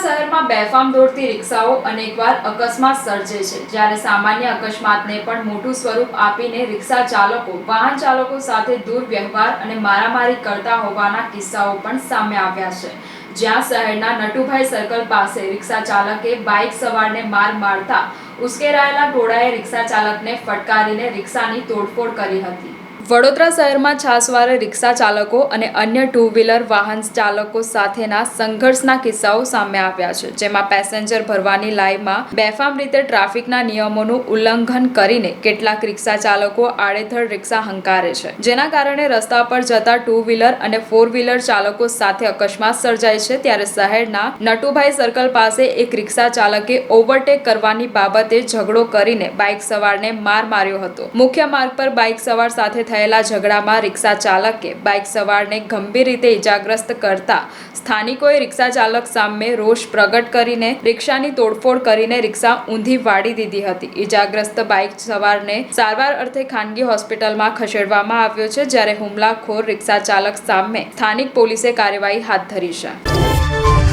શહેરમાં બેફામ દોડતી રિક્ષાઓ અનેકવાર અકસ્માત સર્જે છે. જ્યારે સામાન્ય અકસ્માતને પણ મોટું સ્વરૂપ આપીને રિક્ષા ચાલકો, વાહન ચાલકો સાથે દુર્વ્યવહાર અને મારામારી કરતા હોવાના કિસ્સાઓ પણ સામે આવ્યા છે. જ્યાં શહેરના નટુભાઈ સર્કલ પાસે રિક્ષા ચાલકે બાઇક સવારને માર મારતા ઉશ્કેરાયેલા ટોળાએ રિક્ષા ચાલકને ફટકારીને રિક્ષાની તોડફોડ કરી હતી. વડોદરા શહેરમાં છાસવારે રિક્ષા ચાલકો અને અન્ય ટુ વ્હીલર વાહન ચાલકો સાથેના સંઘર્ષના કિસ્સાઓ સામે આવ્યા છે, જેમાં પેસેન્જર ભરવાની લાઈનમાં બેફામ રીતે ટ્રાફિકના નિયમોનું ઉલ્લંઘન કરીને કેટલાક રિક્ષા ચાલકો આડેધડ રિક્ષા હંકારે છે. જેના કારણે રસ્તા પર જતા ટુ વ્હીલર અને ફોર વ્હીલર ચાલકો સાથે અકસ્માત સર્જાય છે, ત્યારે શહેરના નટુભાઈ સર્કલ પાસે એક રિક્ષા ચાલકે ઓવરટેક કરવાની બાબતે ઝઘડો કરીને બાઇક સવારને માર માર્યો હતો. મુખ્ય માર્ગ પર બાઇક સવાર સાથે થયેલા ઝઘડામાં રિક્ષા ચાલકે બાઇક સવારને ગંભીર રીતે ઇજાગ્રસ્ત કરતા સ્થાનિકોએ રિક્ષા ચાલક સામે રોષ પ્રગટ કરીને રિક્ષાની તોડફોડ કરીને રિક્ષા ઊંધી વાળી દીધી હતી. ઇજાગ્રસ્ત બાઇક સવારને સારવાર અર્થે ખાનગી હોસ્પિટલમાં ખસેડવામાં આવ્યો છે, જ્યારે હુમલાખોર રિક્ષા ચાલક સામે સ્થાનિક પોલીસે કાર્યવાહી હાથ ધરી છે.